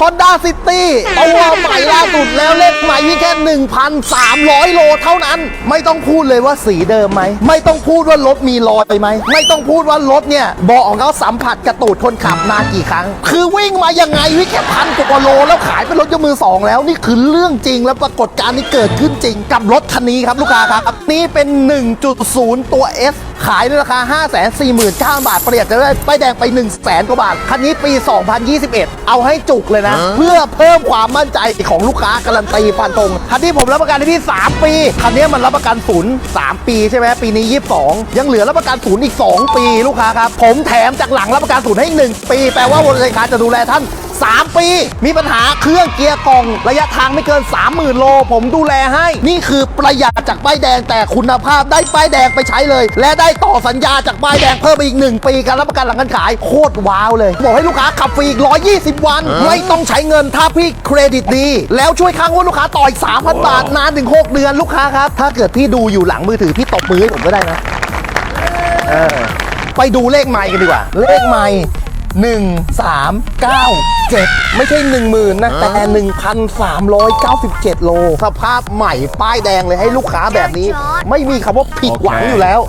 Honda City ตัวใหม่ล่าสุดแล้วเลขใหม่วิ่งแค่ 1,300 โลเท่านั้น ไม่ต้องพูดเลยว่าสีเดิมไหม ไม่ต้องพูดว่ารถมีรอยไหม ไม่ต้องพูดว่ารถเนี่ยเบาะของเขาสัมผัสกระตูดคนขับนานกี่ครั้ง คือวิ่งมายังไงวิ่งแค่พันกว่าโล แล้วขายเป็นรถยกมือสองแล้วนี่คือเรื่องจริงและปรากฏการณ์นี้เกิดขึ้นจริงกับรถคันนี้ครับลูกค้าครับ นี่เป็น 1.0 ตัว S ขายในราคา 5 4 9 0 0 0 บาทเปรียบจะได้ป้ายแดงไป 1 0 0 0 0แสนกว่าบาท คันนี้ปี 2021 เอาให้จุกเลยนะ เพื่อเพิ่มความมั่นใจของลูกค้าการันตีฟันตรง คันนี้ผมรับประกันให้พี่ 3 ปี คันนี้มันรับประกันศูนย์3ปีใช่ไหมปีนี้ 22 ยังเหลือรับประกันศูนย์อีก 2 ปี ลูกค้าครับ ผมแถมจากหลังรับประกันศูนย์ให้อีก1ปี แปลว่าบริษัทจะดูแลท่าน 3 ปี มีปัญหาเครื่องเกียร์กล่อง ระยะทางไม่เกิน 30,000 โล ผมดูแลให้ นี่คือประหยัดจากป้ายแดงแต่คุณภาพได้ป้ายแดงไปใช้เลย และได้ต่อสัญญาจากป้ายแดงเพิ่มไปอีก 1 ปีการรับประกันหลังการขายโคตรว้าวเลยบอกให้ลูกค้าขับฟรีอีก120 วัน ไม่ต้องใช้เงินถ้าพี่เครดิตดี แล้วช่วยค้างงวดลูกค้าต่ออีก3,000 บาทนานถึง6เดือนลูกค้าครับถ้าเกิดพี่ดูอยู่หลังมือถือพี่ตบมือให้ผมก็ได้นะเออไปดูเลขใหม่กันดีกว่า เลขใหม่ 1 3 9 7 ไม่ใช่ 1 0,000นะแต่ 1,397 โล สภาพใหม่ป้ายแดงเลยให้ลูกค้าแบบนี้ ไม่มีคำว่าผิดหวังอยู่แล้ว